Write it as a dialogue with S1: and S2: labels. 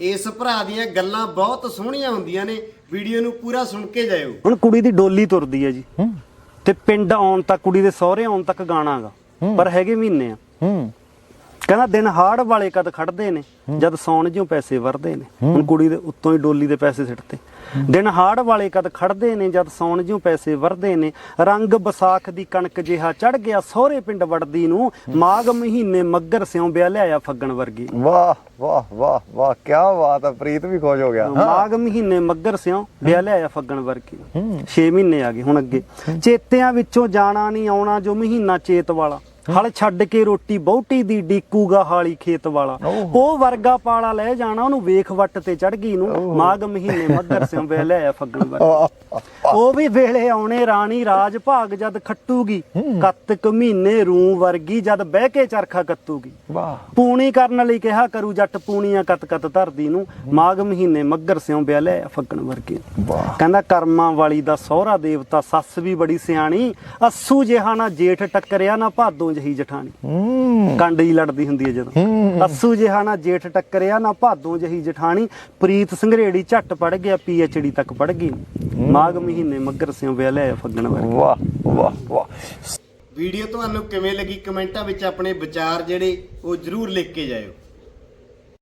S1: ਇਸ ਭਰਾ ਦੀਆਂ ਗੱਲਾਂ ਬਹੁਤ ਸੋਹਣੀਆਂ ਹੁੰਦੀਆਂ ਨੇ। ਵੀਡੀਓ ਨੂੰ ਪੂਰਾ ਸੁਣ ਕੇ ਜਾਇਓ।
S2: ਹੁਣ ਕੁੜੀ ਦੀ ਡੋਲੀ ਤੁਰਦੀ ਹੈ ਜੀ। ਤੇ ਪਿੰਡ ਆਉਣ ਤੱਕ ਕੁੜੀ ਦੇ ਸਹੁਰੇ ਆਉਣ ਤੱਕ ਗਾਣਾਗਾ ਪਰ ਹੈਗੇ ਮਹੀਨੇ ਆ।
S3: ਹੂੰ।
S2: ਕਹਿੰਦਾ ਦਿਨ ਹਾੜ ਵਾਲੇ ਕਦ ਖੜਦੇ ਨੇ ਜਦ ਸੌਣ ਜਿਉ ਪੈਸੇ ਵਰਦੇ ਨੇ। ਹੁਣ ਕੁੜੀ ਦੇ ਉੱਤੋਂ ਹੀ ਡੋਲੀ ਦੇ ਪੈਸੇ ਸਿੱਟਤੇ। ਦਿਨ ਹਾੜ ਵਾਲੇ ਕਦ ਖੜਦੇ ਨੇ ਜਦ ਸੌਣ ਜਿਉ ਪੈਸੇ ਵਰਦੇ ਨੇ। ਰੰਗ ਵਿਸਾਖ ਦੀ ਕਣਕ ਜਿਹਾ ਚੜ ਗਿਆ ਸਹੁਰੇ ਪਿੰਡ ਵੜਦੀ ਨੂੰ ਮਾਘ ਮਹੀਨੇ ਮੱਗਰ ਸਿਉ ਵਿਆਹ ਲਿਆਇਆ ਫੱਗਣ ਵਰਗੀ।
S3: ਵਾਹ ਵਾਹ ਵਾਹ ਵਾਹ ਕੀ ਬਾਤ ਹੈ ਪ੍ਰੀਤ ਵੀ ਖੁਸ਼ ਹੋ ਗਿਆ।
S2: ਮਾਘ ਮਹੀਨੇ ਮੱਗਰ ਸਿਉ ਵਿਆਹ ਲਿਆਇਆ ਫੱਗਣ ਵਰਗੀ। 6 ਮਹੀਨੇ ਆ ਗਏ ਹੁਣ ਅੱਗੇ। ਚੇਤਿਆਂ ਵਿੱਚੋਂ ਜਾਣਾ ਨਹੀਂ ਆਉਣਾ ਜੋ ਮਹੀਨਾ ਚੇਤ ਵਾਲਾ। ਹਲ ਛੱਡ ਕੇ ਰੋਟੀ ਬਹੁਟੀ ਦੀ ਡੀਕੂਗਾ ਹਾਲੀ ਖੇਤ ਵਾਲਾ। ਉਹ ਵਰਗਾ ਪਾਲਾ ਲੈ ਜਾਣਾ ਉਹਨੂੰ ਵੇਖ ਵੱਟ ਤੇ ਚੜ ਗਈ ਨੂੰ ਮਾਘ ਮਹੀਨੇ ਮੱਗਰ ਸਿਉ ਵਿਆਹ ਲਿਆਇਆ ਫੱਗਣ ਵਰਗੀ ਉਹ ਵੀ ਵੇਲੇ ਆਉਣੇ ਰਾਣੀ ਰਾਜ ਭਾਗ ਜਦ ਖੱਟੂਗੀ ਕੱਤਕ ਮਹੀਨੇ ਰੂ ਵਰਗੀ ਜਦ ਬਹਿ ਕੇ ਚਰਖਾ ਕੱਤੂਗੀ।
S3: ਵਾਹ।
S2: ਪੂਣੀ ਕਰਨ ਲਈ ਕਿਹਾ ਕਰੂ ਜੱਟ ਪੂਣੀਆਂ ਕਤ ਕਤ ਧਰਦੀ ਨੂੰ ਮਾਘ ਮਹੀਨੇ ਮੱਗਰ ਸਿਉ ਵਿਆਹ ਲੈ ਫੱਗਣ ਵਰਗੇ। ਕਹਿੰਦਾ ਕਰਮਾਂ ਵਾਲੀ ਦਾ ਸਹੁਰਾ ਦੇਵਤਾ ਸੱਸ ਵੀ ਬੜੀ ਸਿਆਣੀ ਅੱਸੂ ਜਿਹਾ ਨਾ ਜੇਠ ਟੱਕਰਿਆ ਨਾ ਭਾਦੋਂ ਜਹੀ ਜਠਾਣੀ।
S3: ਹੂੰ।
S2: ਕੰਡ ਹੀ ਲੜਦੀ ਹੁੰਦੀ ਹੈ ਜਦੋਂ। ਅੱਸੂ ਜਿਹਾ ਨਾ ਜੇਠ ਟੱਕਰਿਆ ਨਾ ਭਾਦੋਂ ਜਹੀ ਜਠਾਣੀ। ਪ੍ਰੀਤ ਸੰਘਰੇੜੀ ਝੱਟ ਪੜ ਗਿਆ ਡੀ ਤੱਕ ਪੜ ਗਈ। ਮਾਘ ਮਹੀਨੇ ਮੱਗਰ ਸਿਉ ਵਿਆਹ ਲੈ ਫੱਗਣ ਵਰਗੇ।
S3: ਵਾਹ ਵਾਹ ਵਾਹ।
S1: ਵੀਡੀਓ ਤੁਹਾਨੂੰ ਕਿਵੇਂ ਲੱਗੀ? ਕਮੈਂਟਾਂ ਵਿੱਚ ਆਪਣੇ ਵਿਚਾਰ ਜਿਹੜੇ ਉਹ ਜਰੂਰ ਲਿਖ ਕੇ ਜਾਇਓ।